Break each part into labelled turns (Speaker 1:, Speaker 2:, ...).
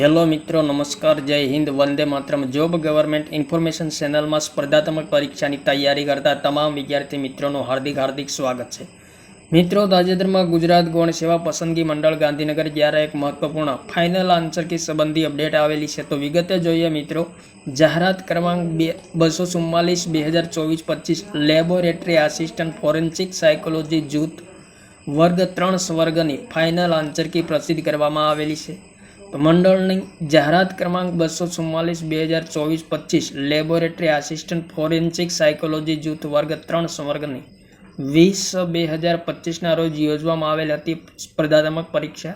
Speaker 1: Hello મિત્રો, નમસ્કાર, જય હિન્દ, વંદે માત્રમ. જોબ ગવર્મેન્ટ ઇન્ફોર્મેશન ચેનલમાં સ્પર્ધાત્મક પરીક્ષાની તૈયારી કરતા તમામ વિદ્યાર્થી મિત્રોનું હાર્દિક હાર્દિક સ્વાગત છે. મિત્રો, તાજેતરમાં ગુજરાત ગૌણ સેવા પસંદગી મંડળ ગાંધીનગર દ્વારા એક મહત્વપૂર્ણ ફાઇનલ આન્સર કી સંબંધી અપડેટ આવેલી છે, તો વિગતે જોઈએ મિત્રો, જાહેરાત ક્રમાંક બે, બસો ચુમ્માલીસ, બે હજાર ચોવીસ, પચીસ લેબોરેટરી આસિસ્ટન્ટ ફોરેન્સિક સાયકોલોજી જૂથ વર્ગ ત્રણ સ્વર્ગની ફાઇનલ આન્સર કી પ્રસિદ્ધ કરવામાં આવેલી છે. મંડળની જાહેરાત ક્રમાંક બસો ચુમ્માલીસ, બે હજાર ચોવીસ, પચીસ, લેબોરેટરી આસિસ્ટન્ટ ફોરેન્સિક સાયકોલોજી જૂથ વર્ગ ત્રણ સંવર્ગની. વીસ બે હજાર પચીસના રોજ યોજવામાં આવેલ હતી સ્પર્ધાત્મક પરીક્ષા.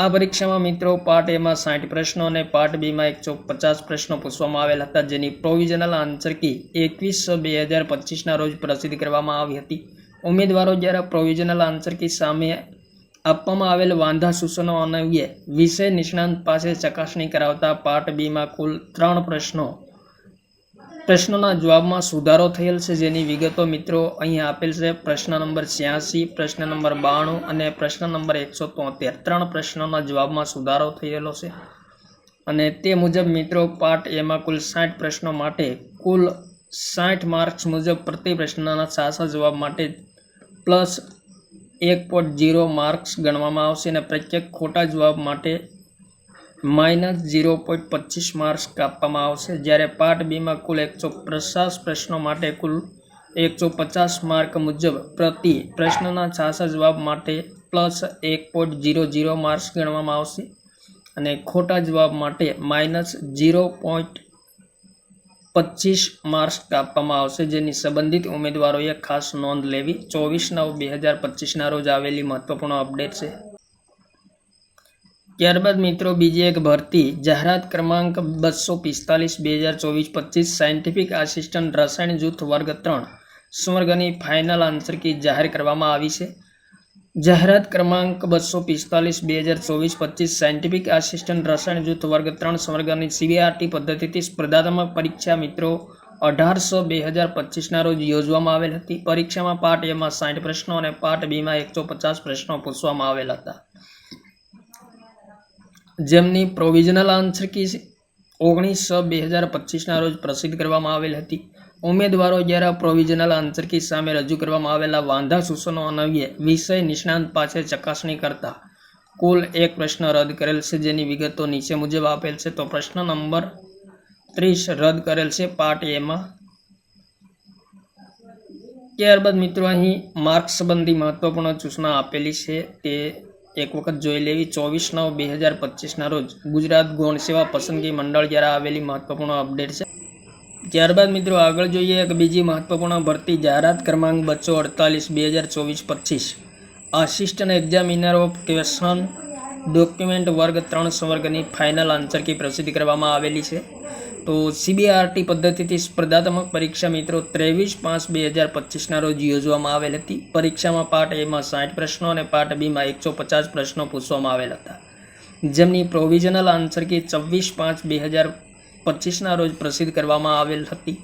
Speaker 1: આ પરીક્ષામાં મિત્રો પાર્ટ એમાં સાઠ પ્રશ્નો અને પાર્ટ બીમાં એકસો પચાસ પ્રશ્નો પૂછવામાં આવેલ હતા, જેની પ્રોવિઝનલ આન્સર કી એકવીસ બે હજાર પચીસના રોજ પ્રસિદ્ધ કરવામાં આવી હતી. ઉમેદવારો જ્યારે પ્રોવિઝનલ આન્સર કી સામે આપવામાં આવેલ વાંધા સૂચનો અન્વયે વિષય નિષ્ણાંત પાસે ચકાસણી કરાવતા પાર્ટ બીમાં કુલ ત્રણ પ્રશ્નો. પ્રશ્નોના જવાબમાં સુધારો થયેલ છે જેની વિગતો મિત્રો અહીં આપેલ છે. પ્રશ્ન નંબર છ્યાસી, પ્રશ્ન નંબર બાણું અને પ્રશ્ન નંબર એકસો તોતેર. ત્રણ પ્રશ્નોના જવાબમાં સુધારો થયેલો છે. અને તે મુજબ મિત્રો પાર્ટ એમાં કુલ સાઠ પ્રશ્નો માટે કુલ સાઠ માર્ક્સ મુજબ પ્રતિ પ્રશ્નના સાચા જવાબ માટે પ્લસ એક પોઈન્ટ જીરો માર્ક્સ ગણવામાં આવશે અને પ્રત્યેક ખોટા જવાબ માટે માઇનસ ઝીરો પોઈન્ટ પચીસ માર્ક્સ કાપવામાં આવશે. જ્યારે પાર્ટ બીમાં કુલ એકસો પચાસ પ્રશ્નો માટે કુલ એકસો પચાસ માર્ક મુજબ પ્રતિ પ્રશ્નના છાસઠ જવાબ માટે પ્લસ એક પોઈન્ટ જીરો જીરો માર્ક્સ ગણવામાં આવશે અને ખોટા જવાબ માટે માઇનસ ઝીરો પોઈન્ટ પચીસ માર્ક્સ કાપવામાં આવશે, જેની સંબંધિત ઉમેદવારોએ ખાસ નોંધ લેવી. ચોવીસ નવ બે હજાર પચીસના રોજ આવેલી મહત્વપૂર્ણ અપડેટ છે. ત્યારબાદ મિત્રો બીજી એક ભરતી, જાહેરાત ક્રમાંક બસો પિસ્તાલીસ બે હજાર ચોવીસ પચીસ, સાયન્ટિફિક આસિસ્ટન્ટ રસાયણ જૂથ વર્ગ ત્રણ. સ્વર્ગની ફાઇનલ આન્સર કી જાહેર કરવામાં આવી છે. જાહેરાત ક્રમાંક બસો પિસ્તાલીસ, બે હજાર ચોવીસ, પચીસ, સાયન્ટિફિક આસિસ્ટન્ટ, રસાયણ જૂથ, વર્ગ ત્રણ, સ્વર્ગની સીબીઆરટી પદ્ધતિથી સ્પર્ધાત્મક પરીક્ષા મિત્રો અઢારસો બે હજાર પચીસના રોજ યોજવામાં આવેલ હતી. પરીક્ષામાં પાર્ટ એમાં સાઠ પ્રશ્નો અને પાર્ટ બીમાં એકસો પચાસ પ્રશ્નો પૂછવામાં આવેલ હતા. જેમની પ્રોવિઝનલ આન્સર કી ઓગણીસ બે હજાર પચીસના રોજ પ્રસિદ્ધ કરવામાં આવેલ હતી. ઉમેદવારો દ્વારા પ્રોવિઝનલ અંતરકી સામે રજૂ કરવામાં આવેલા વાંધા સૂચનો અન્વયે વિષય નિષ્ણાંત પાસે ચકાસણી કરતા કુલ એક પ્રશ્ન રદ કરેલ છે. જેની વિગતો નીચે મુજબ આપેલ છે. તો પ્રશ્ન નંબર ત્રીસ રદ કરેલ છે. પાર્ટ એમાં ત્યારબાદ મિત્રો, અહીં માર્ક સંબંધી મહત્વપૂર્ણ સૂચના આપેલી છે તે એક વખત જોઈ લેવી. ચોવીસ નવ બે હજાર પચીસના રોજ ગુજરાત ગૌણ સેવા પસંદગી મંડળ દ્વારા આવેલી મહત્વપૂર્ણ અપડેટ છે. ત્યારબાદ મિત્રો આગળ જોઈએ એક બીજી મહત્વપૂર્ણ ભરતી જાહેરાત ક્રમાંક બસો અડતાલીસ, બે હજાર ચોવીસ, પચીસ. Assistant examiner of question document વર્ગ ત્રણ સંવર્ગની ફાઇનલ આન્સર કી પ્રસિદ્ધ કરવામાં આવેલી છે. તો સીબીઆરટી પદ્ધતિથી સ્પર્ધાત્મક પરીક્ષા મિત્રો ત્રેવીસ પાંચ બે હજાર પચીસના રોજ યોજવામાં આવેલ હતી. પરીક્ષામાં પાર્ટ એમાં સાઠ પ્રશ્નો અને પાર્ટ બીમાં એકસો પચાસ પ્રશ્નો પૂછવામાં આવેલ હતા. જેમની પ્રોવિઝનલ આન્સર કી છવ્વીસ પાંચ બે હજાર પચીસના રોજ પ્રસિદ્ધ કરવામાં આવેલ હતી.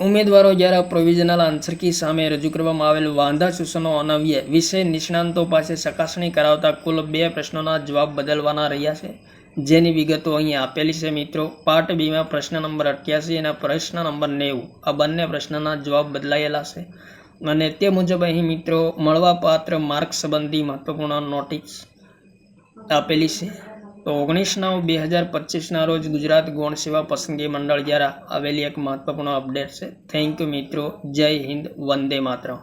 Speaker 1: ઉમેદવારો દ્વારા પ્રોવિઝનલ આન્સર કી સામે રજૂ કરવામાં આવેલ વાંધા સૂચનો અનવ્ય વિષય નિષ્ણાંતો પાસે ચકાસણી કરાવતા કુલ બે પ્રશ્નોના જવાબ બદલવાના રહ્યા છે. જેની વિગતો અહીં આપેલી છે મિત્રો. પાર્ટ બીમાં પ્રશ્ન નંબર અઠ્યાસી અને પ્રશ્ન નંબર નેવું. આ બંને પ્રશ્નના જવાબ બદલાયેલા છે. અને તે મુજબ અહીં મિત્રો મળવાપાત્ર માર્ક સંબંધી મહત્વપૂર્ણ નોટિસ આપેલી છે. તો ઓગણીસ નવ બે હજાર પચીસના રોજ ગુજરાત ગૌણ સેવા પસંદગી મંડળ દ્વારા આવેલી એક મહત્વપૂર્ણ અપડેટ છે. થેન્ક યુ મિત્રો. જય હિન્દ. વંદે માતરમ.